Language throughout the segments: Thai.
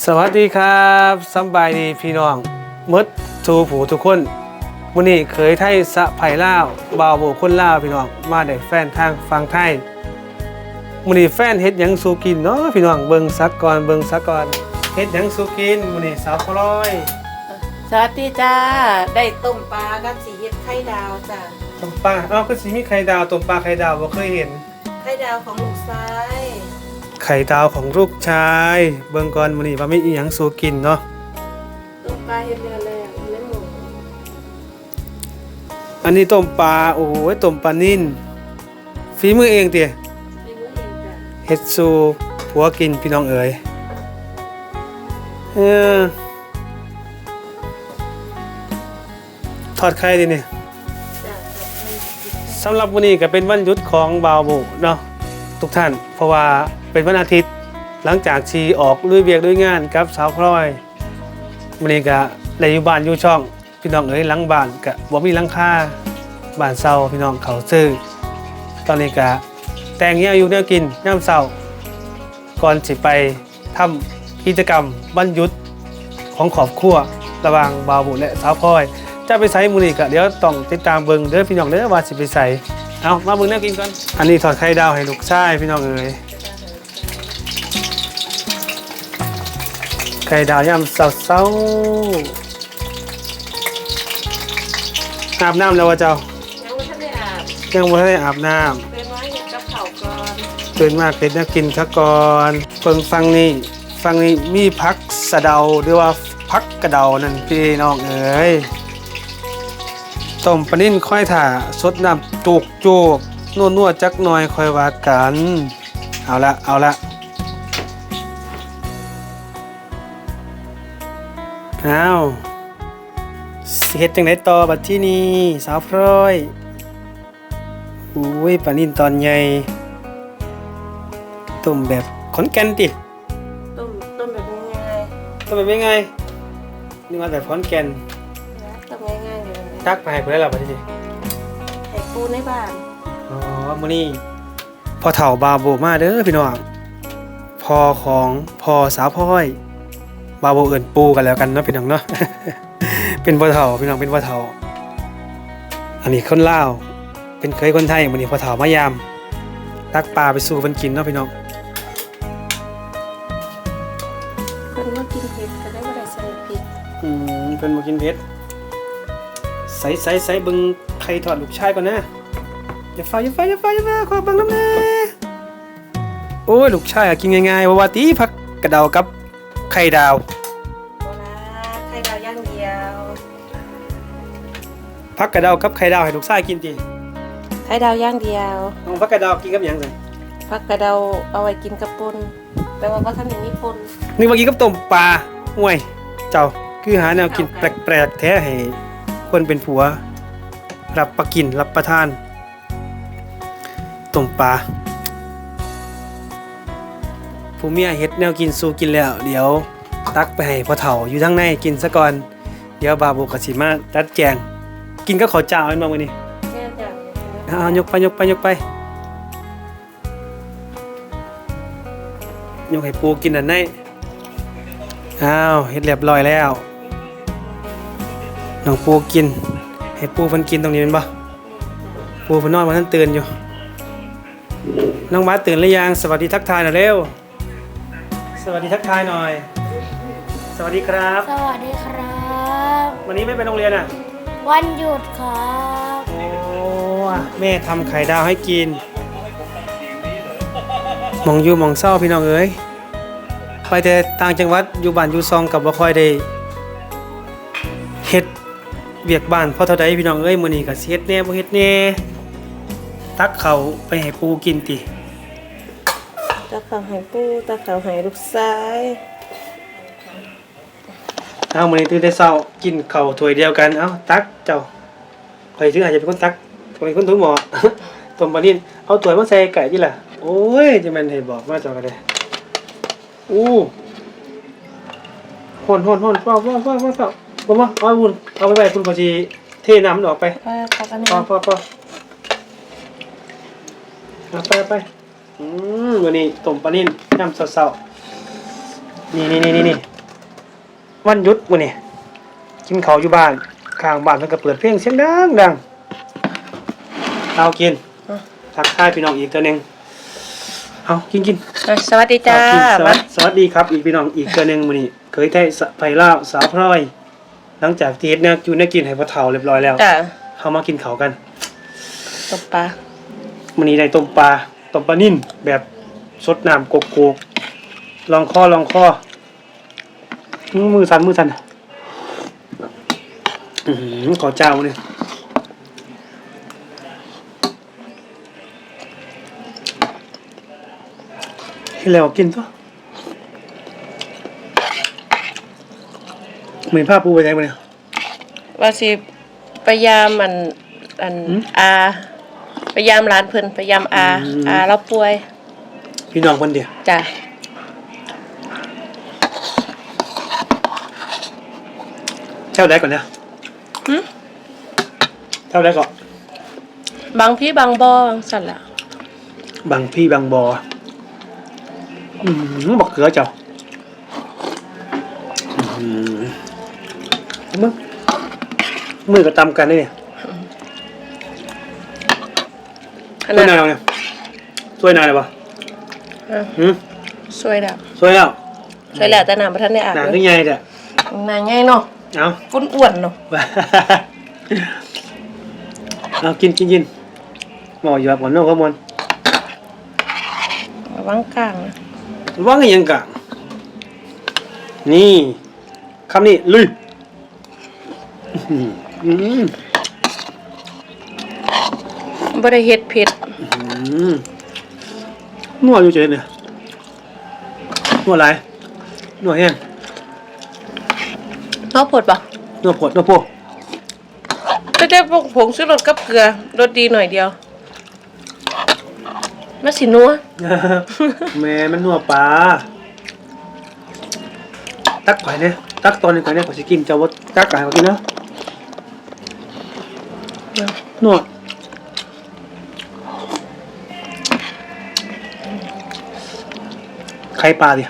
สวัสดีครับสำบายดีพี่น้องมดทูผูทุกคนมื้อนี้เคยไทยสะไผ่ล่าวบ่าวโบคนล่าวพี่น้องมาได้แฟนทางฟังไทยมื้อนี้แฟนเฮ็ดหยังสู่กินเนาะพี่น้องเบิ่งซักก่อนเบิ่งซักก่อนเฮ็ดหยังสู่กินมื้อนี้สาวพลอยสวัสดีจ้า ได้ต้มปลากับสีเห็ดไข่ดาวจ้าต้มปลาอ้าวก็สิมีไข่ดาวต้มปลาไข่ดาวบ่เคยเห็นไข่ดาวของลูกซ้าย ไข่ดาวของลูกชาย เบิ่งก่อนมื้อนี้ว่ามีอีหยังสู่กินเนาะต้มปลาเห็ดเรือแรงไม่หมูอันนี้ต้มปลาโอ้ยต้มปลานิ่นฝีมือเองเติในมือเองจ้าเฮ็ดสู่ผัวกินพี่น้องเอ๋ยเออทอดไข่ดิเนี่ยจ้าครับไม่ติดสำหรับวันนี้ก็เป็นวันหยุดของบาวบุเนาะทุกท่านเพราะว่า เป็นวันอาทิตย์ หลังจากที่ออกลุยเวียกด้วยงานกับสาวพลอยวันนี้ก็ได้อยู่บ้านอยู่ช่อง พี่น้องเอ๋ยหลังบ้านก็บ่มีหลังคาบ้านเซาพี่น้องเขาซื้อตอนนี้ก็แต่งเงี้ยอยู่แนวกินย่ามเศร้าก่อนสิไปทำกิจกรรมวันหยุดของขอบครัวระหว่างบาวบุและสาวพลอยจะไปใส่มือนี่ก็เดี๋ยวต้องติดตามเบิงเด้อพี่น้องเด้อว่าสิไปใส่เอามาเบิงแนวกินก่อนอันนี้ทอดไข่ดาวให้ลูกชายพี่น้องเอ๋ย ไข่ดาวย่ำเศร้าๆอาบน้ำแล้ววะเจ้า ยังไม่ทันได้อาบยังบ่ทันได้อาบน้ำเป็นไว้เห็ดกับเผาวก่อนตื่นมาเป็นนักกินซะก่อนเพิ่งฟังนี่ฟังนี่มีพักสะเดาหรือว่าพักกระเดานั่นพี่น้องเอ๋ยต้มปลานิ่นค่อยถ่าสดน้ำจุกจุกนวดนวดๆจักหน่อยค่อยว่ากัน เอาละเอาละ อาสิเฮ็ดจังไดต่อบัดที่นี่สาวพร้อยอุ้ยปลานิ่นตอนใหญ่ต้มแบบขอนแก่นติต้มต้มแบบง่ายต้มแบบยังไงนี่มาแบบขอนแก่นๆนะต้มง่ายๆเลยนะตักไปให้เพื่อนเราไปดิไข่ปูในบ้านอ๋อมื้อนี้พอเฒ่าบาโบมาเด้อพี่น้องพอของพอสาวพ่อย บาโบเอิ้นปูกันแล้วกันเนาะพี่น้องเนาะเป็นพ่อเฒ่าพี่น้องเป็นพ่อเฒ่า อันนี้คนลาวเป็นเคยคนไทยมื้อนี้พ่อเฒ่ามายามตักปลาไปสู่เพิ่นกินเนาะพี่น้องเพิ่นมากินเผ็ดก็ได้บ่ได้ใส่พริกอืมเพิ่นบ่กินเผ็ดใส่ใส่ใส่เบิ่งไข่ทอดลูกชายก่อนนะอย่าฟ้าอย่าฟ้าอย่าฟ้าอย่าฟ้าขอเบิ่งน้ำแน่โอ้ยลูกชายอะกินง่ายๆว่าว่าติผักกระเดากับ ไข่ดาวโบราณไข่ดาวย่างเดียวผักกระเดากับไข่ดาวให้ลูกชายกินติไข่ดาวย่างเดียวน้องผักกระเดากินกับหยังซั่นผักกระเดาเอาไว้กินกับปนแต่ว่าก็ทำอย่างนี้ปนนึกว่ากินกับต้มปลาห่วย เจ้าคือหาแนวกินแปลกๆแท้ให้คนเป็นผัว รับประกินรับประทานต้มปลา ผู้เมียเฮ็ดแนวกินสู่กินแล้ว เดี๋ยวตักไปให้พ่อเฒ่าอยู่ทางในกินซะก่อน เดี๋ยวบาบุกสิมาจัดแจง กินก็ขาวเจ้าแม่นบ่มื้อนี้แม่จ้ะเอายกไปยกไปยกไป ยกให้ปูกินอันไหนอ้าวเฮ็ดเรียบร้อยแล้วน้องปูกิน ให้ปูเพิ่นกินตรงนี้แม่นบ่ปูเพิ่นนอนมาท่านตื่นอยู่น้องบาสตื่นหรือยังสวัสดีทักทายหน่อยเร็ว สวัสดีทักทายหน่อย สวัสดีครับ สวัสดีครับ วันนี้ไม่ไปโรงเรียนอะ วันหยุดครับโอ้แม่ทำไข่ดาวให้กินหมองอยู่หมองเศร้าพี่น้องเอ้ย ไปแต่ต่างจังหวัดอยู่บ้านอยู่ซองกับบ่ค่อยได้เฮ็ดเวียกบ้านเพราะเท่าใดพี่น้องเอ้ยมื้อนี้ก็สิเฮ็ดแหน่บ่เฮ็ดแหน่ตักเขาวไปให้ปูกินติ ตาขาวหายปูตาขาวหายลูกซ้ายเอามื้อนี้ตื่นแต่เช้ากินข้าวถ้วยเดียวกันเอ้าตักเจ้าข่อยถึงอาจจะเป็นคนตักข่อยเป็นคนถุงหมอต้มปลานิ่นเอาถ้วยมาใส่ไก่ติล่ะโอ้ยจะแม่นให้บอกมาเจ้าก็ได้อู้หอนหอนหอนเปล่าเปล่าเปล่าเปล่าเปล่าบ่มาเอาบุญเอาไปไปคุณพอจีเทน้ำมันออกไปเออขอบอันนี้พอพอพอเอาไปเอาไป อืมวันนี้ต้มปลานิ่นย่ำเศร้าๆนี่นี่นี่นี่นี่วันหยุดมื้อนี้กินข้าวอยู่บ้านข้างบ้านมันก็เปิดเพลงเสียงดังดังเอากินทักทายพี่น้องอีกตัวหนึงเอากินกินอะสวัสดีจ้าสวัสดีสวัสดีครับอีกพี่น้องอีกตัวหนึ่งมื้อนี้ เคยได้สะไผ่ลาวสาวพร้อย หลังจากที่เฮ็ดแนวอยู่แนวกินให้พ่อเฒ่าเรียบร้อยแล้วจ้าเฮามากินข้าวกัน ตบปลามื้อนี้ได้ต้มปลา ต้มปลานิ่นแบบสดน้ำโกโกกลองคอลองคออื้อมือสั่นมือสั่นอือหือขอเจ้าเนี่ยให้แล้วกินตัวเหมือนผ้าปูไปไหนมาเนี่ยว่าสิพยายามมันอันหืมอา พยายามร้านเพิ่นพยายามอาอืม อาเราป่วยพี่น้องคนเดียวจ้ะเท่าไรก่อนเนี่ยหึเท่าไรก่อนบางพี่บางบ่บางสั่นล่ะบางพี่บางบออืมบอกเกลือเจ้าอืมมึงมือก็ตำกันได้เนี่ย ขช่วยนาดนายเราเนี่ยช่วยนายเลยปะอะหืมช่วยแล้วช่วยแล้วช่วยแล้วแต่น้ำบ่ทันได้อาบหนังเลขึ้ยนใหญ่จ้ะนางง่ายเนาะเอาฟุ้นอ้วนเนาะเอากินกินกินหมออยู่แบบหมอนนอกข้อมูลระวังกลางนะว่างไงยังกะนี่คำนี้ลุยอืมอืม บ่ได้เฮ็ดเผ็ดอืมนัวอยู่เฉยเนี่ยนัวอะไรนัวแห้งเฮาผดบ่นัวผดนัวโพก็ได้พวกผงชูรสกับเกลือรสดีหน่อยเดียวมาสินัวแม่มันนัวปลาตักไข่เนี่ยตักตอนนี้ไข่เนี่ยขอสิกินจะว่าตักไก่ขอกินนะนัว ไข่ปลาดิ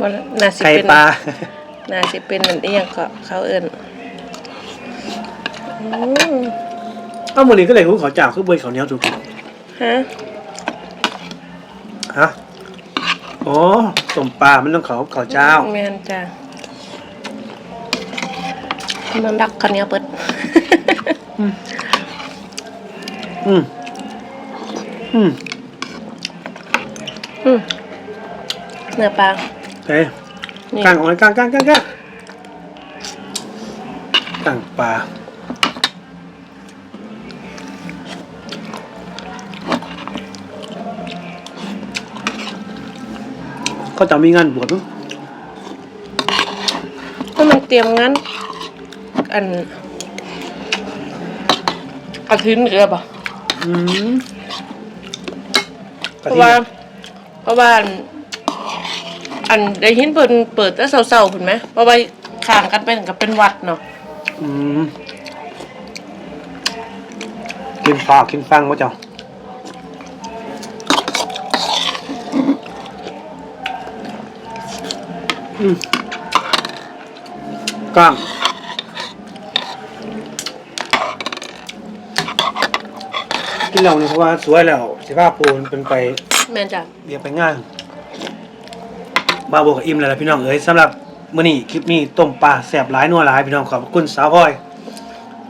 บ่ละน่าสิไข่เป็นปลา น่าสิเป็นอันนี้ยังก็เขาเอิ้นอืมเอ้าวันนี้ก็เลยรู้ขอจ่าวคือเบยเขาวเหนียวถูกฮะฮะอ๋อต้มปลามันต้องเขาเขาวเจ้า แม่นจ้ะมันดักคันเหนี้ยเปิด อืมอืมอืม เนื้อปลาเฮ้ยนี่กางออกกางกางกางกางกางปลาก็จะมีงานบวชมั้งเพราะมันเตรียมงั้นอันอาทิตย์เรือป่ะอืมเพราะว่าเพราะว่า อันอันได้ยินเปิดเปิดแต่เศร้าๆคุณไหมเพราะว่าข้างกันเป็นกับเป็นวัดเนาะอืมกินฝากกินฟังวะเจ้าอืมก้างกินเหล่านี่เพราะว่าสวยแล้วสิภาพปูนเป็นไปแม่นจ้ะเรียกไปง่าย บาโบกับอิ่มแล้วล่ะพี่น้องเอ้ยสำหรับมื้อนี้คลิปนี้ต้มปลาแซ่บหลายนัวหลายพี่น้องขอบคุณสาวพลอย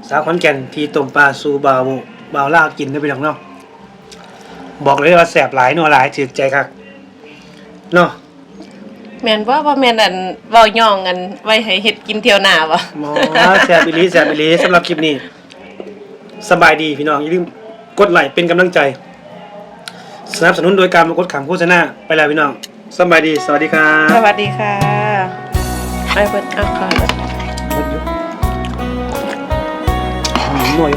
สาวขอนแก่นที่ต้มปลาสู่บาวโบบาวล่ากินได้อพี่น้องเนาะบอกเลยว่าแซ่บหลายนัวหลายถือใจคักเนาะแม่นว่าว่าแม่นอันเว้าย่องกันไว้ให้เฮ็ดกินเที่ยวหน้าบ่หมอแซ่บอีหลีแซ่บอีหลีสำหรับคลิปนี้สบายดีพี่น้องอย่าลืมกดไลค์เป็นกำลังใจ สนับสนุนโดยการมากดขำโฆษณาไปแล้วพี่น้อง สบายดี สวัสดีครัสบวัสดีค่ะไอ้เปิดอะก่อนหมดอยู่หน่วย